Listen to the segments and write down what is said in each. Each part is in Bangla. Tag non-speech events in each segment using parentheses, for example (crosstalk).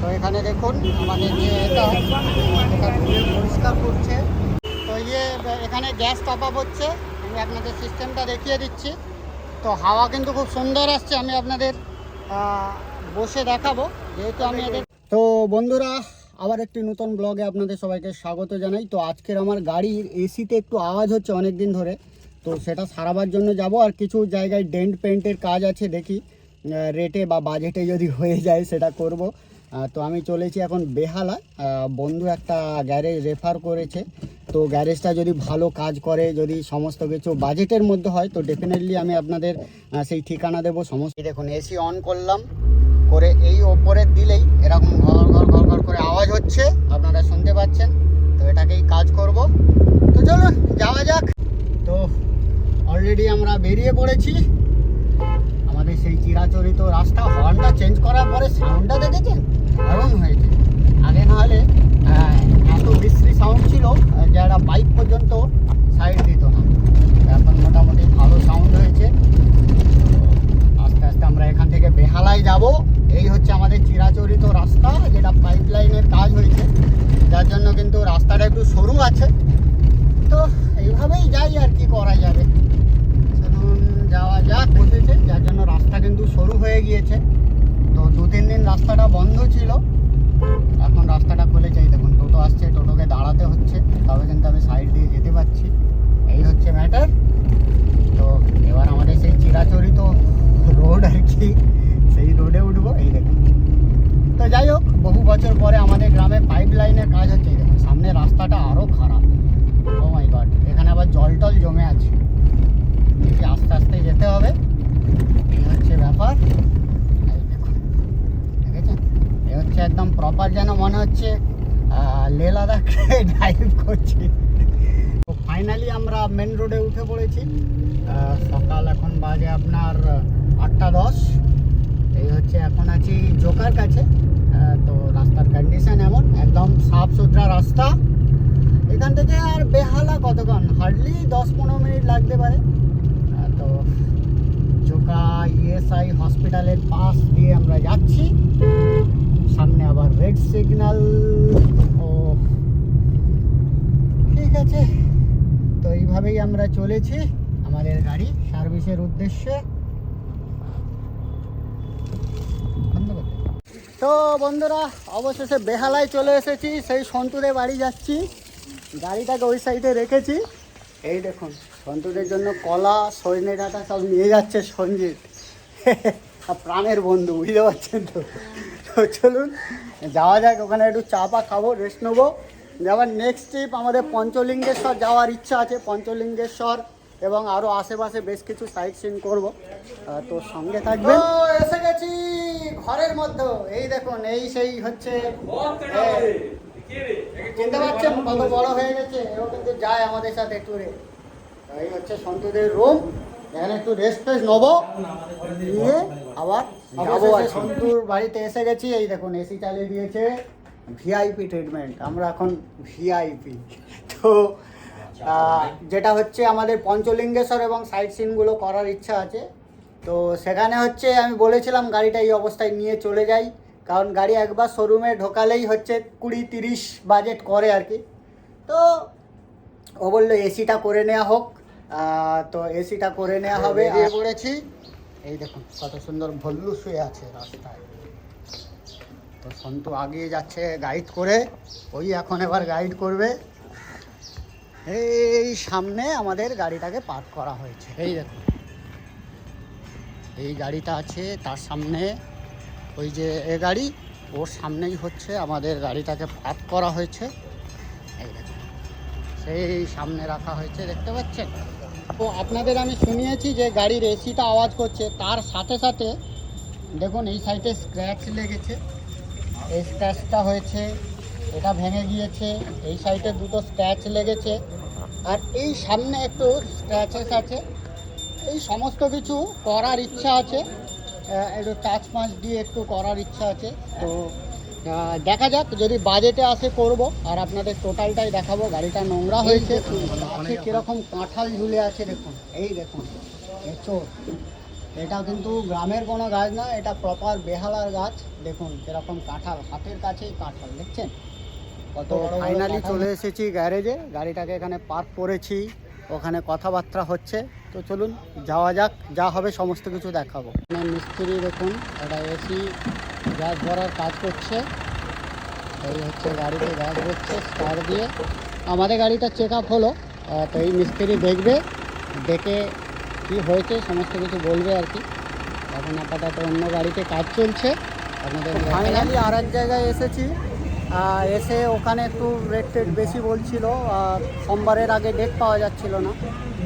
তো এখানে দেখুন আমাদের যে এটা পরিষ্কার করছে। তো ইয়ে এখানে গ্যাস টপ আপ হচ্ছে। আমি আপনাদের সিস্টেমটা দেখিয়ে দিচ্ছি। তো হাওয়া কিন্তু খুব সুন্দর আসছে, আমি আপনাদের বসে দেখাবো। যেহেতু আমি এদের তো বন্ধুরা, আবার একটি নতুন ব্লগে আপনাদের সবাইকে স্বাগত জানাই। তো আজকের আমার গাড়ির এসিতে একটু আওয়াজ হচ্ছে অনেক দিন ধরে। তো সেটা সারাবার জন্য যাব। আর কিছু জায়গায় ডেন্ট পেন্টের কাজ আছে, দেখি রেটে বা বাজেটে যদি হয়ে যায়, সেটা করব। তো আমি চলেছি এখন বেহালা। বন্ধু একটা গ্যারেজ রেফার করেছে। তো গ্যারেজটা যদি ভালো কাজ করে, যদি সমস্ত কিছু বাজেটের মধ্যে হয়, তো ডেফিনেটলি আমি আপনাদের সেই ঠিকানা দেবো। সমস্ত দেখুন এসি অন করলাম। করে এই ওপরে দিলেই এরকম ঘর ঘর ঘর ঘর করে আওয়াজ হচ্ছে। আপনারা শুনতে পাচ্ছেন? তো এটাকেই কাজ করব। তো চলুন, যাওয়া যাক। তো অলরেডি আমরা বেরিয়ে পড়েছি। সেই চিরাচরিত রাস্তা হর্নটা চেঞ্জ করার পরে সাউন্ডটা দেখেছেন? এমন হয়েছে। আগে নাহলে এত বিশ্রী সাউন্ড ছিল যারা বাইক পর্যন্ত সাইড দিত না। এখন মোটামুটি ভালো সাউন্ড হয়েছে তো আস্তে আস্তে আমরা এখান থেকে বেহালায় যাব এই হচ্ছে আমাদের চিরাচরিত রাস্তা যেটা পাইপ লাইনের কাজ হয়েছে যার জন্য কিন্তু রাস্তাটা একটু সরু আছে তো এইভাবেই যাই আর কি করা যাবে চলুন যাওয়া যাক বসেছে যার জন্য রাস্তা কিন্তু সরু হয়ে গিয়েছে তো দু তিন দিন রাস্তাটা বন্ধ ছিল এখন রাস্তাটা খুলেছে এই দেখুন টোটো আসছে টোটোকে দাঁড়াতে হচ্ছে তবে কিন্তু আমি সাইড দিয়ে যেতে পারছি এই হচ্ছে ম্যাটার তো এবার আমাদের সেই চিরাচরিত রোড আর কি সেই রোডে উঠবো এই দেখুন তো যাই হোক বহু বছর পরে আমাদের গ্রামে পাইপ লাইনের কাজ হচ্ছে এই দেখুন সামনে রাস্তাটা আরও খারাপ ও মাই গড এখানে আবার জল টল জমে আছে দেখি আস্তে আস্তে যেতে হবে এই হচ্ছে ব্যাপার এই দেখুন দেখেছেন এ হচ্ছে একদম প্রপার যেন মনে হচ্ছে লে লাদাখে ড্রাইভ করছি। তো ফাইনালি আমরা মেন রোডে উঠে পড়েছি। সকাল এখন বাজে আপনার আটটা দশ। এই হচ্ছে এখন আছি জোকার কাছে। তো রাস্তার কন্ডিশন এমন, একদম সাফ সুতরা রাস্তা। এখান থেকে আর বেহালা কতক্ষণ? হার্ডলি দশ পনেরো মিনিট লাগতে পারে। তো জোকা ইএসআই হসপিটালের পাশ দিয়ে আমরা যাচ্ছি। সামনে আবার রেড সিগন্যাল ও, ঠিক আছে। তো এইভাবেই আমরা চলেছি আমাদের গাড়ি সার্ভিসের উদ্দেশ্যে। তো বন্ধুরা, অবশেষে বেহালায় চলে এসেছি, সেই সন্তুরে বাড়ি যাচ্ছি। গাড়িটাকে ওই সাইডে রেখেছি। এই দেখুন, সন্তুদের জন্য কলা, সজনে ডাটা সব নিয়ে যাচ্ছে সঞ্জিত। প্রাণের বন্ধু, বুঝতে পারছেন তো? তো চলুন, যাওয়া যাক, ওখানে একটু চা পা খাব রেস্ট নেব। আবার নেক্সট ট্রিপ আমাদের পঞ্চলিঙ্গেশ্বর যাওয়ার ইচ্ছা আছে, পঞ্চলিঙ্গেশ্বর এবং আরও আশেপাশে বেশ কিছু সাইট সিন করব। তো সঙ্গে থাকবে এসে গেছি, ঘরের মধ্যে। এই দেখুন, এই সেই হচ্ছে চিনতে পারছেন কত বড় হয়ে গেছে? এও কিন্তু যায় আমাদের সাথে ট্যুরে এই হচ্ছে সন্তুদের রুম এখানে একটু রেস্ট ফেস্ট নেব। নিয়ে আবার যাব সন্তুর বাড়িতে এসে গেছি। এই দেখুন এসি চালিয়ে দিয়েছে। ভিআইপি ট্রিটমেন্ট আমরা এখন ভিআইপি তো যেটা হচ্ছে আমাদের পঞ্চলিঙ্গেশ্বর এবং সাইট সিনগুলো করার ইচ্ছা আছে। তো সেখানে হচ্ছে আমি বলেছিলাম গাড়িটা এই অবস্থায় নিয়ে চলে যাই। কারণ গাড়ি একবার শোরুমে ঢোকালেই হচ্ছে কুড়ি তিরিশ বাজেট করে আর কি। তো ও বলল এসিটা করে নেওয়া হোক। তো এসিটা করে নেওয়া হবে বেরিয়ে পড়েছি। এই দেখুন কত সুন্দর ভল্লু শুয়ে আছে রাস্তায়। তো সন্তু আগিয়ে যাচ্ছে গাইড করে। ওই এখন এবার গাইড করবে। এই সামনে আমাদের গাড়িটাকে পার্ক করা হয়েছে। এই দেখুন। এই গাড়িটা আছে তার সামনে। ওই যে এ গাড়ি ওর সামনেই হচ্ছে আমাদের গাড়িটাকে পার্ক করা হয়েছে। এই দেখুন। সেই সামনে রাখা হয়েছে, দেখতে পাচ্ছেন? তো আপনাদের আমি শুনিয়েছি যে গাড়ির এসিটা আওয়াজ করছে, তার সাথে সাথে দেখুন, এই সাইডে স্ক্র্যাচ লেগেছে। এই স্ক্র্যাচটা হয়েছে, এটা ভেঙে গিয়েছে, এই সাইডে দুটো স্ক্র্যাচ লেগেছে। আর এই সামনে একটু স্ক্র্যাচেস আছে। এই সমস্ত কিছু করার ইচ্ছা আছে। একটু টাচ মাছ দিয়ে একটু করার ইচ্ছা আছে। তো দেখা যাক যদি বাজেটে আসে করব। আর আপনাদের টোটালটাই দেখাবো গাড়িটা নোংরা হয়েছে। আছে কীরকম কাঁঠাল ঝুলে আছে দেখুন। এই দেখুন এঁচোড় এটা কিন্তু গ্রামের কোনো গাছ না এটা প্রপার বেহালার গাছ। দেখুন এরকম কাঁঠাল হাতের কাছেই কাঁঠাল দেখছেন? কত ফাইনালি চলে এসেছি গ্যারেজে গাড়িটাকে এখানে পার্ক করেছি ওখানে কথাবার্তা হচ্ছে। তো চলুন যাওয়া যাক যা হবে সমস্ত কিছু দেখাবো। মিস্ত্রি দেখুন এটা এসি গ্যাস ভরার কাজ করছে। এই হচ্ছে গাড়িতে গ্যাস ভরছে স্টার দিয়ে। আমাদের গাড়িটা চেক আপ হলো তো এই মিস্ত্রি দেখবে দেখে কি হয়েছে সমস্ত কিছু বলবে আর কি। এখন আপাতত অন্য গাড়িতে কাজ চলছে। আপনাদের ফাইনালি আর এক জায়গায় এসেছি। এসে ওখানে একটু রেট টেট বেশি বলছিল। আর সোমবারের আগে ডেট পাওয়া যাচ্ছিল না।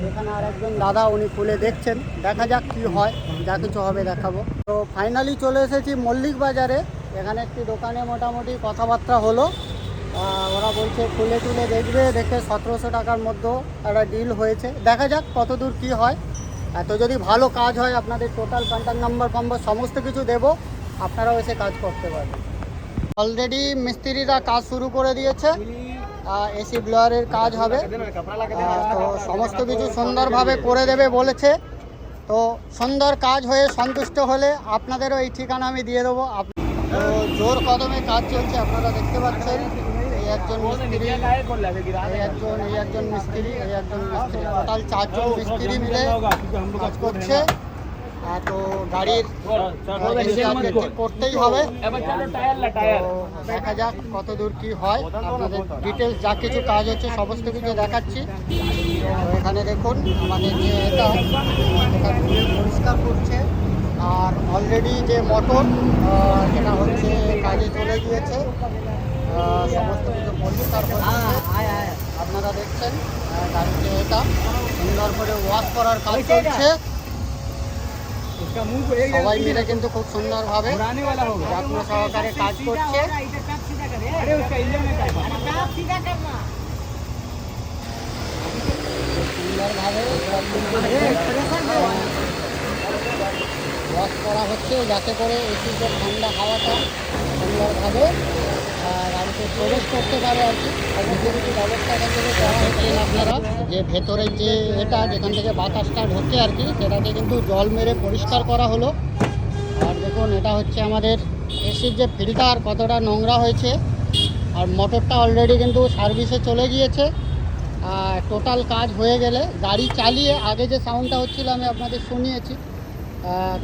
এখানে আর একজন দাদা, উনি খুলে দেখছেন। দেখা যাক কি হয়, যা কিছু হবে দেখাবো। তো ফাইনালি চলে এসেছি মল্লিক বাজারে। এখানে একটি দোকানে মোটামুটি কথাবার্তা হলো। ওরা বলছে, খুলে টুলে দেখবে, দেখে সতেরোশো টাকার মধ্যেও একটা ডিল হয়েছে। দেখা যাক কত দূর কী হয়। এত যদি ভালো কাজ হয়, আপনাদের টোটাল কন্ট্যাক্ট নাম্বার ফাম্বার সমস্ত কিছু দেবো। আপনারাও এসে কাজ করতে পারবেন। অলরেডি মিস্ত্রিরা কাজ শুরু করে দিয়েছে। এসি ব্লোয়ারের কাজ হবে। তো সমস্ত কিছু সুন্দরভাবে করে দেবে বলেছে। তো সুন্দর কাজ হয়ে সন্তুষ্ট হলে আপনাদেরও এই ঠিকানা আমি দিয়ে দেবো। তো জোর কদমে কাজ চলছে, আপনারা দেখতে পাচ্ছেন। এই একজন মিস্ত্রি, এই একজন এই একজন মিস্ত্রি, এই একজন মিস্ত্রি। টোটাল চারজন মিস্ত্রি মিলে কাজ করছে। তো গাড়ির করতেই হবে। দেখা যাক কত দূর কি হয়। আপনাদের ডিটেলস যা কিছু কাজ হচ্ছে সমস্ত কিছু দেখাচ্ছি। এখানে দেখুন, আমাদের যে এটা এটা পরিষ্কার করছে। আর অলরেডি যে মোটর সেটা হচ্ছে কাজে চলে গিয়েছে। সমস্ত কিছু পরিষ্কার আপনারা দেখছেন গাড়িতে এটা সুন্দর করে ওয়াশ করার কাজ চলছে। সবাই মিলে কিন্তু খুব সুন্দরভাবে যত্ন সহকারে কাজ করছে। সুন্দরভাবে ওয়াশ করা হচ্ছে যাতে করে এসির যে ঠান্ডা হাওয়াটা সুন্দরভাবে গাড়িতে প্রবেশ করতে পারে আর কি। কিছু ব্যবস্থা আপনারা। যে ভেতরের যে এটা, যেখান থেকে বাতাসটা ঢোকে আর কি, সেটাকে কিন্তু জল মেরে পরিষ্কার করা হলো। আর দেখুন, এটা হচ্ছে আমাদের এসির যে ফিল্টার, কতটা নোংরা হয়েছে। আর মোটরটা অলরেডি কিন্তু সার্ভিসে চলে গিয়েছে। আর টোটাল কাজ হয়ে গেলে, গাড়ি চালিয়ে আগে যে সাউন্ডটা হচ্ছিল, আমি আপনাদের শুনিয়েছি।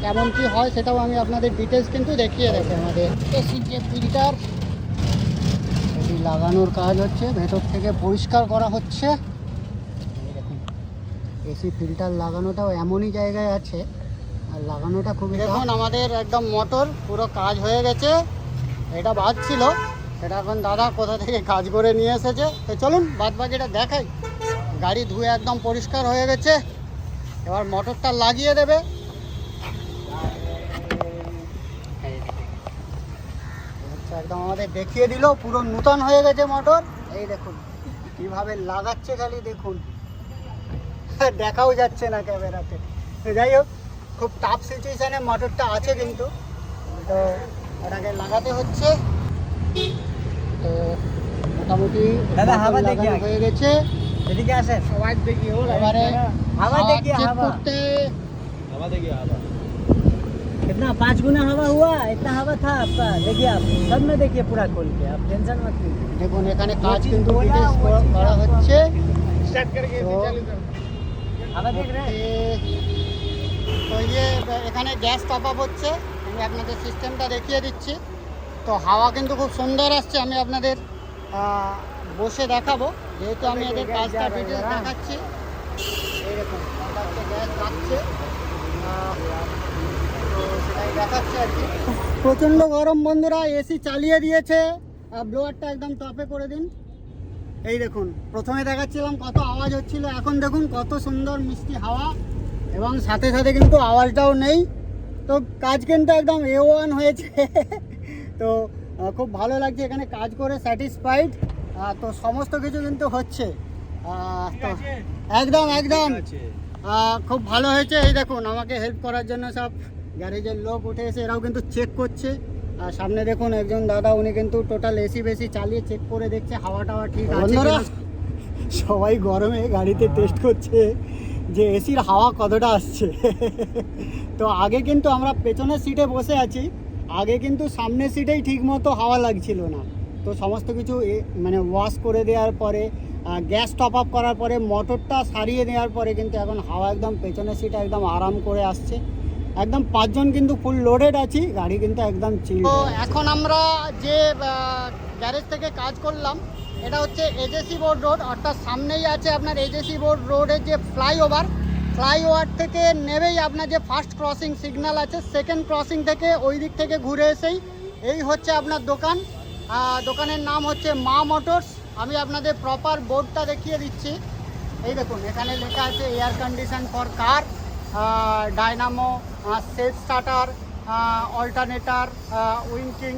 কেমন কি হয় সেটাও আমি আপনাদের ডিটেলস কিন্তু দেখিয়ে দেবো আমাদের। এসির যে ফিল্টার লাগানোর কাজ হচ্ছে, ভেতর থেকে পরিষ্কার করা হচ্ছে। এসি ফিল্টার লাগানোটাও এমনই জায়গায় আছে। আর লাগানোটা খুবই দেখুন, আমাদের একদম মোটর, পুরো কাজ হয়ে গেছে। এটা বাজছিল সেটা এখন দাদা কোথা থেকে কাজ করে নিয়ে এসেছে? তো চলুন, বাদ বাকিটা দেখাই। গাড়ি ধুয়ে একদম পরিষ্কার হয়ে গেছে। এবার মোটরটা লাগিয়ে দেবে। আচ্ছা, একদম আমাদের দেখিয়ে দিল পুরো নূতন হয়ে গেছে মোটর এই দেখুন কীভাবে লাগাচ্ছে খালি দেখুন। দেখাও যাচ্ছে না ক্যামেরাতে। যাই হোক খুব টাফ সিচুয়েশানে মোটরটা আছে কিন্তু। তো ওটাকে লাগাতে হচ্ছে। তো মোটামুটি দাদা হাওয়া দেখি হয়ে গেছে। এদিকে আসে সবাই দেখি এবারে আবার দেখি করতে আবার দেখি আবার कितना पाँच गुना हवा हुआ इतना हवा था आपका देखिए आप सब में देखिए पूरा खोल के आप टेंशन मत लीजिए দেখুন এখানে কাজ চিজ কিন্তু বলা, details ও করা- চিজ করা বলা। হচ্ছে তো हवा देख रहे हैं তো ইয়ে এখানে গ্যাস টপ আপ হচ্ছে আমি আপনাদের সিস্টেমটা দেখিয়ে দিচ্ছি তো হাওয়া কিন্তু খুব সুন্দর আসছে আমি আপনাদের আহ, বসে দেখাবো যেহেতু আমি এদের কাজটা ডিটেলস দেখাচ্ছি এইরকম গ্যাস যাচ্ছে প্রচণ্ড গরম বন্ধুরা এসি চালিয়ে দিয়েছে। ব্লোয়ারটা একদম টপে করে দিন। এই দেখুন প্রথমে দেখাচ্ছিলাম কত আওয়াজ হচ্ছিল এখন দেখুন কত সুন্দর মিষ্টি হাওয়া। এবং সাথে সাথে কিন্তু আওয়াজটাও নেই। তো কাজ কিন্তু একদম এ ওয়ান হয়েছে। (laughs) তো খুব ভালো লাগছে এখানে কাজ করে স্যাটিসফাইড তো সমস্ত কিছু কিন্তু হচ্ছে। তো একদম একদম। খুব ভালো হয়েছে। এই দেখুন আমাকে হেল্প করার জন্য সব গ্যারেজের লোক উঠে এসে এরাও কিন্তু চেক করছে। আর সামনে দেখুন একজন দাদা উনি কিন্তু টোটাল এসি বেসি চালিয়ে চেক করে দেখছে হাওয়া টাওয়া ঠিক আছে সবাই গরমে গাড়িতে টেস্ট করছে যে এসির হাওয়া কতটা আসছে। তো আগে কিন্তু আমরা পেছনের সিটে বসে আছি আগে কিন্তু সামনের সিটেই ঠিকমতো হাওয়া লাগছিল না। তো সমস্ত কিছু এ- মানে ওয়াশ করে দেওয়ার পরে গ্যাস টপ আপ করার পরে মোটরটা সারিয়ে দেওয়ার পরে কিন্তু এখন হাওয়া একদম পেছনের সিটে একদম আরাম করে আসছে। একদম পাঁচজন কিন্তু ফুল লোডেড আছি, গাড়ি কিন্তু একদম চিল তো এখন আমরা যে গ্যারেজ থেকে কাজ করলাম, এটা হচ্ছে এজেসি বোর্ড রোড অর্থাৎ সামনেই আছে আপনার এজেসি বোর্ড রোডের যে ফ্লাইওভার ফ্লাইওভার থেকে নেবেই আপনার যে ফার্স্ট ক্রসিং সিগন্যাল আছে সেকেন্ড ক্রসিং থেকে ওই দিক থেকে ঘুরে এসেই এই হচ্ছে আপনার দোকান। দোকানের নাম হচ্ছে মা মোটরস। আমি আপনাদের প্রপার বোর্ডটা দেখিয়ে দিচ্ছি। এই দেখুন, এখানে লেখা আছে air condition for car dynamo self starter alternator winking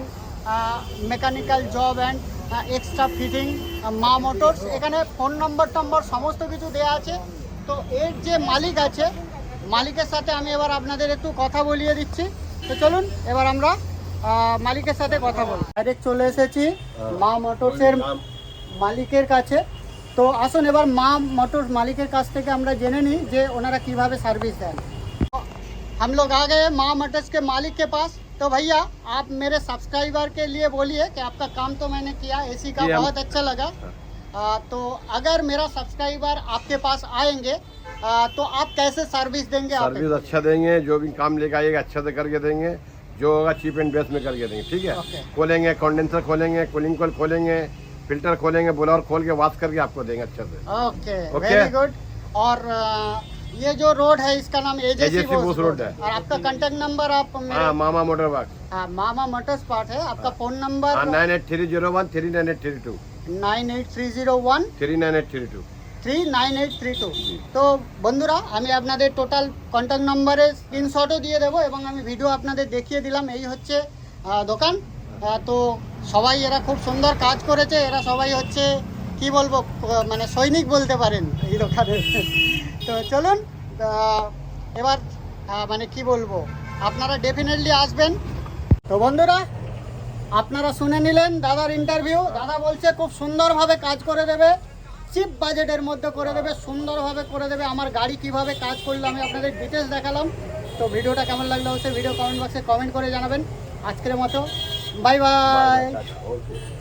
mechanical job and extra fitting Maa motors এখানে ফোন নম্বর টম্বর সমস্ত কিছু দেওয়া আছে। তো এর যে মালিক আছে মালিকের সাথে আমি এবার আপনাদের একটু কথা বলিয়ে দিচ্ছি। তো চলুন এবার আমরা মালিকের সাথে কথা বলি। ডাইরেক্ট চলে এসেছি মা মোটরসের মালিকের কাছে। তো আসুন এবার মা মোটরস মালিকের কাছ থেকে আমরা জেনে নিই যে ওনারা কিভাবে সার্ভিস দেন हम लोग आ गए माँ मोटर्स के मालिक के पास तो भैया आप मेरे सब्सक्राइबर के लिए बोलिए कि आपका काम तो मैंने किया एसी का जी, हम- बहुत अच्छा लगा आ, तो अगर मेरा सब्सक्राइबर आपके पास आएंगे आ, तो आप कैसे सर्विस देंगे आप सर्विस अच्छा देंगे जो भी काम लेके आइएगा अच्छा से करके देंगे जो होगा चीप एंड बेस्ट में करके देंगे ठीक है Okay. खोलेंगे कंडेंसर खोलेंगे कूलिंग कोल खोलेंगे फिल्टर खोलेंगे बोलर खोल के वाश करके आपको देंगे अच्छे से ओके Okay. वेरी गुड और आ, ये जो रोड है इसका नाम एजेसी AJC बोस रोड है। और आपका कांटेक्ट नंबर आप हाँ मेरे मामा मोटर बाग हाँ, मामा मोटर्स पार्ट है आपका फोन नंबर हाँ nine eight three zero one three nine eight three two nine eight three zero one three nine eight three two three nine eight three two তো বন্ধুরা আমি আপনাদের টোটাল কন্ট্যাক্ট নম্বরে স্ক্রিনশটও দিয়ে দেবো এবং আমি ভিডিও আপনাদের দেখিয়ে দিলাম এই হচ্ছে আহ, দোকান আহ, তো সবাই এরা খুব সুন্দর কাজ করেছে, এরা সবাই হচ্ছে, কি বলব মানে সৈনিক বলতে পারেন এই দোকানের তো চলুন এবার মানে কি বলব, আপনারা ডেফিনেটলি আসবেন। তো বন্ধুরা, আপনারা শুনে নিলেন দাদার ইন্টারভিউ দাদা বলছে, খুব সুন্দরভাবে কাজ করে দেবে চিপ বাজেটের মধ্যে করে দেবে, সুন্দরভাবে করে দেবে, আমার গাড়ি কীভাবে কাজ করল আমি আপনাদের ডিটেলস দেখালাম। তো ভিডিওটা কেমন লাগল অবশ্যই ভিডিও কমেন্ট বক্সে কমেন্ট করে জানাবেন। আজকের মতো 拜拜。